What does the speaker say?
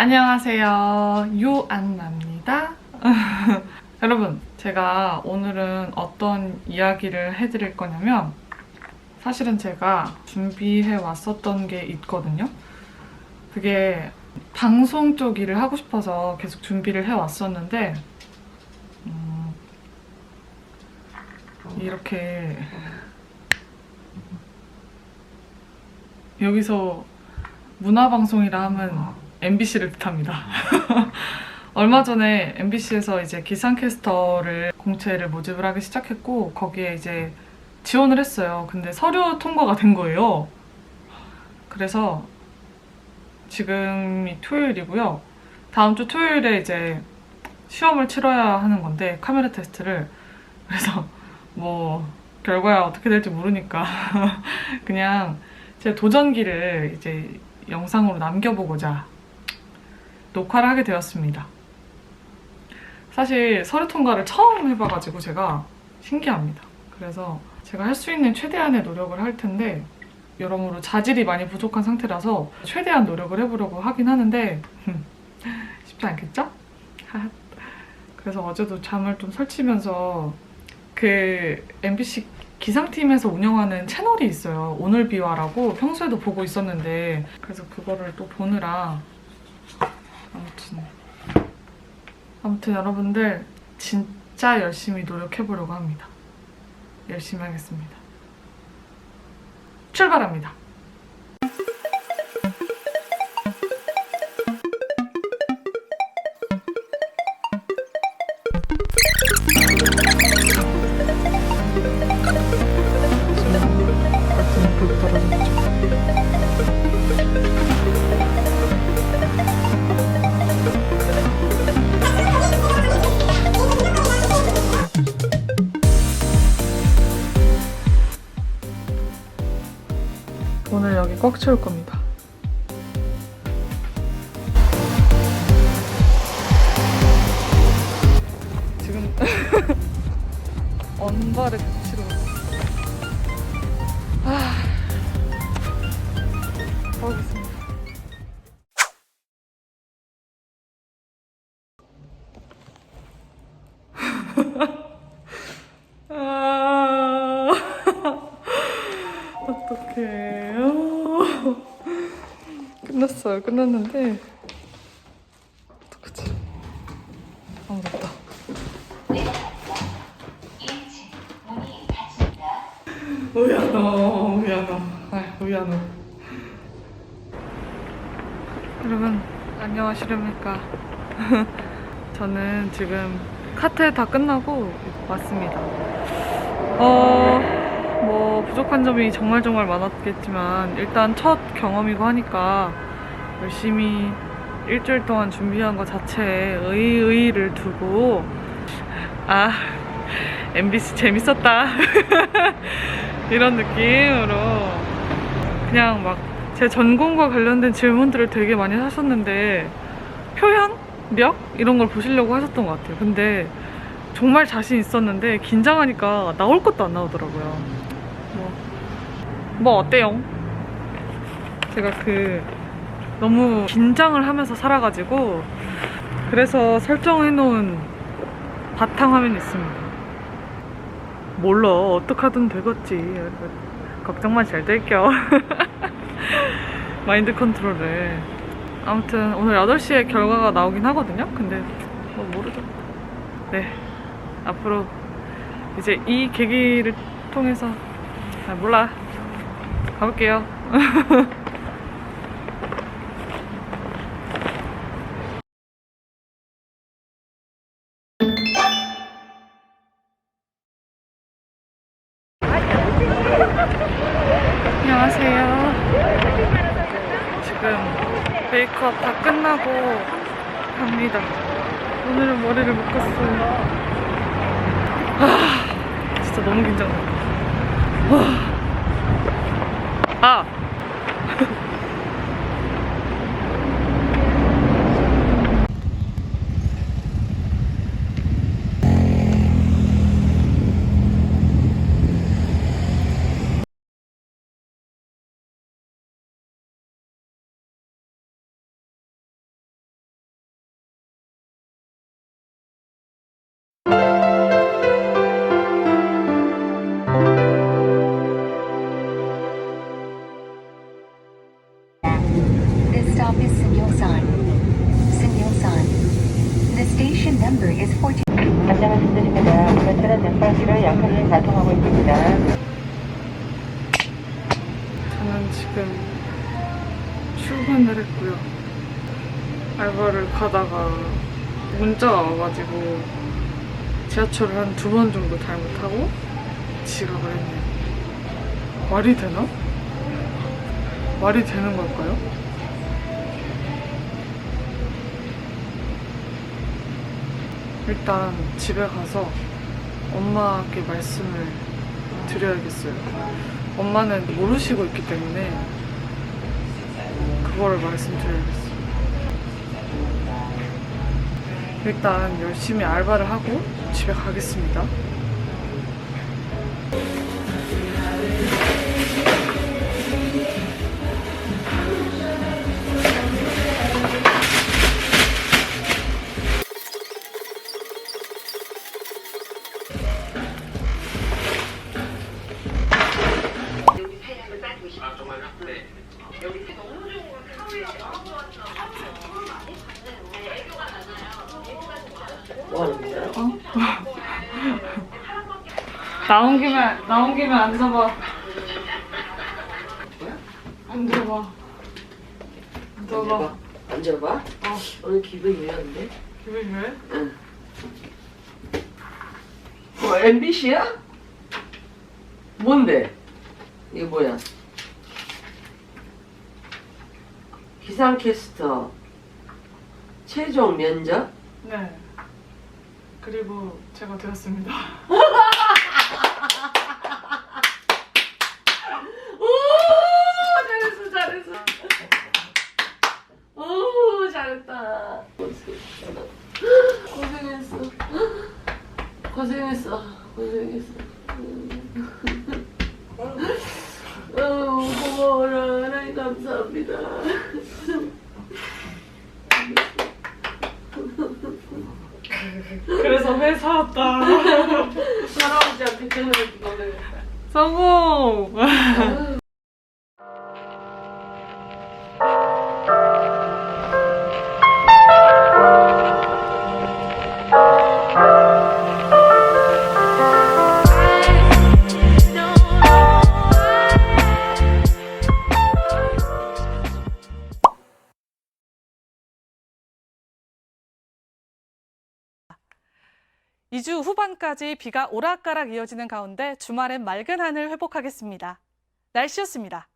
안녕하세요. 유안나입니다. 여러분, 제가 오늘은 어떤 이야기를 해드릴 거냐면, 사실은 제가 준비해 왔었던 게 있거든요. 그게 방송 쪽 일을 하고 싶어서 계속 준비를 해 왔었는데, 음, 이렇게 여기서 문화방송이라 하면 MBC를 뜻합니다. 얼마 전에 MBC에서 이제 기상캐스터를 공채를 모집을 하기 시작했고 거기에 이제 지원을 했어요. 근데 서류 통과가 된 거예요. 그래서 지금이 토요일이고요. 다음 주 토요일에 이제 시험을 치러야 하는 건데 카메라 테스트를 그래서 뭐 결과야 어떻게 될지 모르니까 그냥 제 도전기를 이제 영상으로 남겨보고자 녹화를 하게 되었습니다. 사실 서류 통과를 처음 해봐가지고 제가 신기합니다. 그래서 제가 할 수 있는 최대한의 노력을 할 텐데 여러모로 자질이 많이 부족한 상태라서 최대한 노력을 해보려고 하긴 하는데 쉽지 않겠죠? 그래서 어제도 잠을 좀 설치면서 그 MBC 기상팀에서 운영하는 채널이 있어요. 오늘 비와라고 평소에도 보고 있었는데 그래서 그거를 또 보느라 아무튼 아무튼 여러분들 진짜 열심히 노력해 보려고 합니다. 열심히 하겠습니다. 출발합니다. 꽉 채울 겁니다. 지금 언발에 끝났어요. 끝났는데. 어떡하지? 아, 무섭다. 우야노, 우야노. 아, 우야노. 여러분, 안녕하시렵니까. 저는 지금 카트 다 끝나고 왔습니다. 어, 뭐, 부족한 점이 정말 정말 많았겠지만, 일단 첫 경험이고 하니까 열심히 일주일 동안 준비한 것 자체에 의의를 두고, 아, MBC 재밌었다. 이런 느낌으로 그냥 막 제 전공과 관련된 질문들을 되게 많이 하셨는데 표현력 이런 걸 보시려고 하셨던 것 같아요. 근데 정말 자신 있었는데 긴장하니까 나올 것도 안 나오더라고요. 뭐, 뭐 어때요? 제가 그 너무 긴장을 하면서 살아가지고 그래서 설정해놓은 바탕화면이 있습니다. 몰라 어떡하든 되겠지. 걱정만 잘 될게요. 마인드 컨트롤을 아무튼 오늘 8시에 결과가 나오긴 하거든요. 근데 뭐 모르죠. 네 앞으로 이제 이 계기를 통해서 아, 몰라. 가볼게요. 메이크업 다 끝나고 갑니다. 오늘은 머리를 묶었어요. 아, 진짜 너무 긴장돼. 아! 있습니다. 저는 지금 출근을 했고요. 알바를 가다가 문자가 와가지고 지하철을 한 두 번 정도 잘못하고 지각을 했네요. 말이 되나? 말이 되는 걸까요? 일단 집에 가서 엄마께 말씀을 드려야겠어요. 엄마는 모르시고 있기 때문에 그거를 말씀드려야겠어요. 일단 열심히 알바를 하고 집에 가겠습니다. 뭐 하는 거야? 나온 김에 나온 김에 앉아봐. 앉아봐. 앉아봐. 앉아봐. 어, 오늘 기분이 왜안데 기분이 왜? 뭐 MBC야? 뭔데? 이게 뭐야? 기상캐스터 최종 면접? 네. 그리고 제가 되었습니다. 오 잘했어 잘했어. 오 잘했다. 고생했어. 고생했어. 고생했어. 어, 고마워라. 하나님 감사합니다. 그래서 회사 왔다. 할아버지한테 보내겠다. 성공. 이 주 후반까지 비가 오락가락 이어지는 가운데 주말엔 맑은 하늘 회복하겠습니다. 날씨였습니다.